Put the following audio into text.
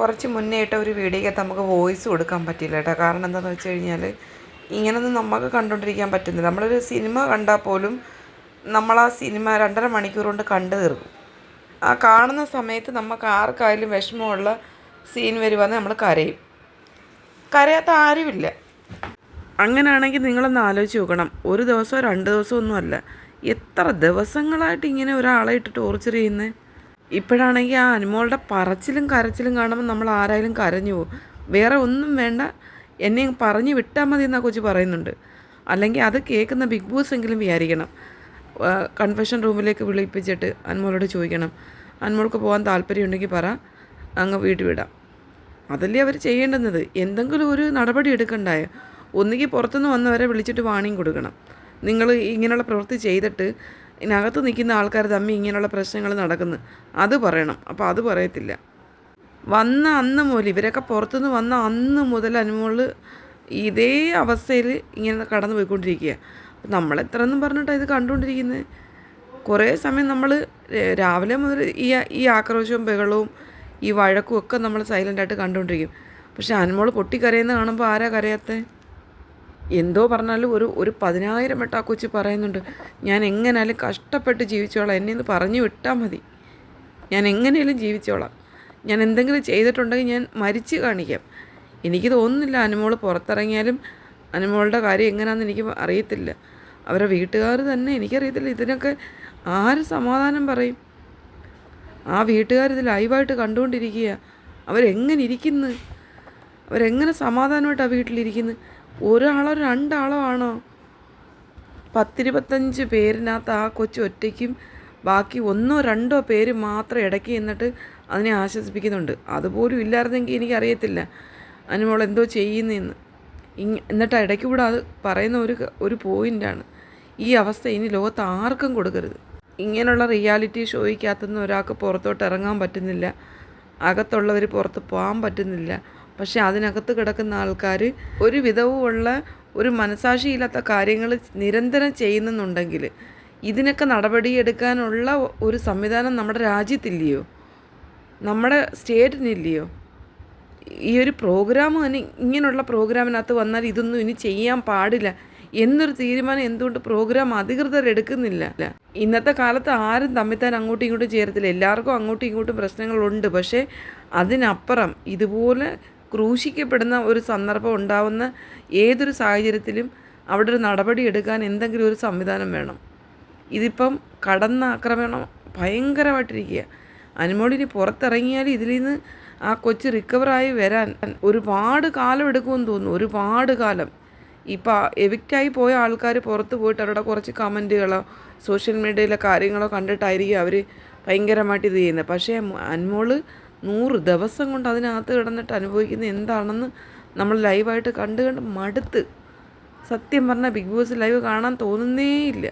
കുറച്ച് മുന്നേ ഒരു വീഡിയോയ്ക്കകത്ത് നമുക്ക് വോയിസ് കൊടുക്കാൻ പറ്റില്ല കേട്ടോ. കാരണം എന്താണെന്ന് വെച്ച് കഴിഞ്ഞാൽ ഇങ്ങനൊന്നും നമുക്ക് കണ്ടുകൊണ്ടിരിക്കാൻ പറ്റുന്നില്ല. നമ്മളൊരു സിനിമ കണ്ടാൽ പോലും നമ്മൾ ആ സിനിമ രണ്ടര മണിക്കൂർ കൊണ്ട് കണ്ടു തീർക്കും. ആ കാണുന്ന സമയത്ത് നമുക്ക് ആർക്കായാലും വിഷമമുള്ള സീൻ വരുവാന്ന് നമ്മൾ കരയും. കരയാത്ത ആരുമില്ല. അങ്ങനെയാണെങ്കിൽ നിങ്ങളൊന്ന് ആലോചിച്ച് നോക്കണം. ഒരു ദിവസമോ രണ്ട് ദിവസമോ ഒന്നുമല്ല എത്ര ദിവസങ്ങളായിട്ട് ഇങ്ങനെ ഒരാളെ ഇട്ട് ടോർച്ചർ ചെയ്യുന്നത് ഇപ്പോഴാണെങ്കിൽ ആ അനുമോളുടെ പറച്ചിലും കരച്ചിലും കാണുമ്പോൾ നമ്മൾ ആരായാലും കരഞ്ഞു പോകും. വേറെ ഒന്നും വേണ്ട. എന്നെ പറഞ്ഞു വിട്ടാൽ മതി എന്നാ കൊച്ചു പറയുന്നുണ്ട്. അല്ലെങ്കിൽ അത് കേൾക്കുന്ന ബിഗ് ബോസ് എങ്കിലും വിചാരിക്കണം. കൺഫെഷൻ റൂമിലേക്ക് വിളിപ്പിച്ചിട്ട് അനുമോളോട് ചോദിക്കണം. അനുമോൾക്ക് പോകാൻ താല്പര്യമുണ്ടെങ്കിൽ പറ. അങ്ങ് വീട്ടിൽ വിടാം. അതല്ലേ അവർ ചെയ്യേണ്ടുന്നത്. എന്തെങ്കിലും ഒരു നടപടി എടുക്കണ്ടായോ? ഒന്നുകിൽ പുറത്തുനിന്ന് വന്നവരെ വിളിച്ചിട്ട് വാണിങ് കൊടുക്കണം. നിങ്ങൾ ഇങ്ങനെയുള്ള പ്രവൃത്തി ചെയ്തിട്ട് ഇതിനകത്ത് നിൽക്കുന്ന ആൾക്കാർ തമ്മിൽ ഇങ്ങനെയുള്ള പ്രശ്നങ്ങൾ നടക്കുന്നു. അത് പറയണം. അപ്പോൾ അത് പറയത്തില്ല. വന്ന അന്ന് മുതൽ ഇവരൊക്കെ പുറത്തുനിന്ന് വന്ന അന്ന് മുതൽ അനുമോൾ ഇതേ അവസ്ഥയിൽ ഇങ്ങനെ കടന്നു പോയിക്കൊണ്ടിരിക്കുക നമ്മൾ എത്ര എന്നും പറഞ്ഞിട്ടാണ് ഇത് കണ്ടുകൊണ്ടിരിക്കുന്നത് കുറേ സമയം നമ്മൾ രാവിലെ മുതൽ ഈ ഈ ആക്രോശവും ബഹളവും ഈ വഴക്കും ഒക്കെ നമ്മൾ സൈലന്റായിട്ട് കണ്ടുകൊണ്ടിരിക്കും. പക്ഷെ അനുമോൾ പൊട്ടിക്കരയുന്ന കാണുമ്പോൾ ആരാ കരയാത്തത് എന്തോ പറഞ്ഞാലും ഒരു ഒരു പതിനായിരം വട്ടം ആ കൊച്ചു പറയുന്നുണ്ട് ഞാൻ എങ്ങനെയാലും കഷ്ടപ്പെട്ട് ജീവിച്ചോളാം എന്നെ ഒന്ന് പറഞ്ഞു വിട്ടാൽ മതി. ഞാൻ എങ്ങനെയാലും ജീവിച്ചോളാം. ഞാൻ എന്തെങ്കിലും ചെയ്തിട്ടുണ്ടെങ്കിൽ ഞാൻ മരിച്ചു കാണിക്കാം. എനിക്ക് തോന്നുന്നില്ല അനുമോൾ പുറത്തിറങ്ങിയാലും അനുമോളുടെ കാര്യം എങ്ങനെയാണെന്ന് എനിക്ക് അറിയത്തില്ല. അവരെ വീട്ടുകാർ തന്നെ എനിക്കറിയത്തില്ല ഇതിനൊക്കെ ആര് സമാധാനം പറയും? ആ വീട്ടുകാർ ഇത് ലൈവായിട്ട് കണ്ടുകൊണ്ടിരിക്കുക അവരെങ്ങനെ ഇരിക്കുന്നു? അവരെങ്ങനെ സമാധാനമായിട്ട് ആ വീട്ടിലിരിക്കുന്നു? ഒരാളോ രണ്ടാളോ ആണോ? പത്തിരുപത്തഞ്ച് പേരിനകത്ത് ആ കൊച്ചു ഒറ്റയ്ക്കും ബാക്കി ഒന്നോ രണ്ടോ പേര് മാത്രം ഇടയ്ക്ക് നിന്നിട്ട് അതിനെ ആശ്വസിപ്പിക്കുന്നുണ്ട്. അതുപോലും ഇല്ലായിരുന്നെങ്കിൽ എനിക്കറിയത്തില്ല. അനുമോൾ എന്തോ ചെയ്യുന്നതെന്ന് എന്നിട്ട് ഇടയ്ക്ക് കൂടെ അത് പറയുന്ന ഒരു ഒരു പോയിന്റാണ് ഈ അവസ്ഥ ഇനി ലോകത്ത് ആർക്കും കൊടുക്കരുത്. ഇങ്ങനെയുള്ള റിയാലിറ്റി ഷോയ്ക്കകത്തുനിന്ന് ഒരാൾക്ക് പുറത്തോട്ട് ഇറങ്ങാൻ പറ്റുന്നില്ല. അകത്തുള്ളവർ പുറത്ത് പോകാൻ പറ്റുന്നില്ല. പക്ഷെ അതിനകത്ത് കിടക്കുന്ന ആൾക്കാർ ഒരു വിധവുമുള്ള ഒരു മനസാക്ഷിയില്ലാത്ത കാര്യങ്ങൾ നിരന്തരം ചെയ്യുന്നുണ്ടെങ്കിൽ ഇതിനൊക്കെ നടപടിയെടുക്കാനുള്ള ഒരു സംവിധാനം നമ്മുടെ രാജ്യത്തില്ലയോ? നമ്മുടെ സ്റ്റേറ്റിനില്ലയോ? ഈ ഒരു പ്രോഗ്രാം തന്നെ ഇങ്ങനെയുള്ള പ്രോഗ്രാമിനകത്ത് വന്നാൽ ഇതൊന്നും ഇനി ചെയ്യാൻ പാടില്ല എന്നൊരു തീരുമാനം എന്തുകൊണ്ട് പ്രോഗ്രാം അധികൃതർ എടുക്കുന്നില്ല? ഇന്നത്തെ കാലത്ത് ആരും തമ്മിൽ തന്നെ അങ്ങോട്ടും ഇങ്ങോട്ടും ചേരത്തില്ല. എല്ലാവർക്കും അങ്ങോട്ടും ഇങ്ങോട്ടും പ്രശ്നങ്ങളുണ്ട്. പക്ഷേ അതിനപ്പുറം ഇതുപോലെ ക്രൂശിക്കപ്പെടുന്ന ഒരു സന്ദർഭം ഉണ്ടാവുന്ന ഏതൊരു സാഹചര്യത്തിലും അവിടെ ഒരു നടപടി എടുക്കാൻ എന്തെങ്കിലും ഒരു സംവിധാനം വേണം. ഇതിപ്പം കടന്ന ആക്രമണം ഭയങ്കരമായിട്ടിരിക്കുക അനുമോളിനി പുറത്തിറങ്ങിയാൽ ഇതിൽ നിന്ന് ആ കൊച്ച് റിക്കവറായി വരാൻ ഒരുപാട് കാലം എടുക്കുമെന്ന് തോന്നുന്നു. ഒരുപാട് കാലം. ഇപ്പം എവിക്റ്റായി പോയ ആൾക്കാർ പുറത്ത് പോയിട്ട് അവരുടെ കുറച്ച് കമന്റുകളോ സോഷ്യൽ മീഡിയയിലെ കാര്യങ്ങളോ കണ്ടിട്ടായിരിക്കും അവർ ഭയങ്കരമായിട്ട് ഇത് ചെയ്യുന്നത്. പക്ഷേ അനുമോൾ നൂറ് ദിവസം കൊണ്ട് അതിനകത്ത് കിടന്നിട്ട് അനുഭവിക്കുന്ന എന്താണെന്ന് നമ്മൾ ലൈവായിട്ട് കണ്ട് കണ്ട് മടുത്ത്. സത്യം പറഞ്ഞാൽ ബിഗ് ബോസ് ലൈവ് കാണാൻ തോന്നുന്നേ ഇല്ല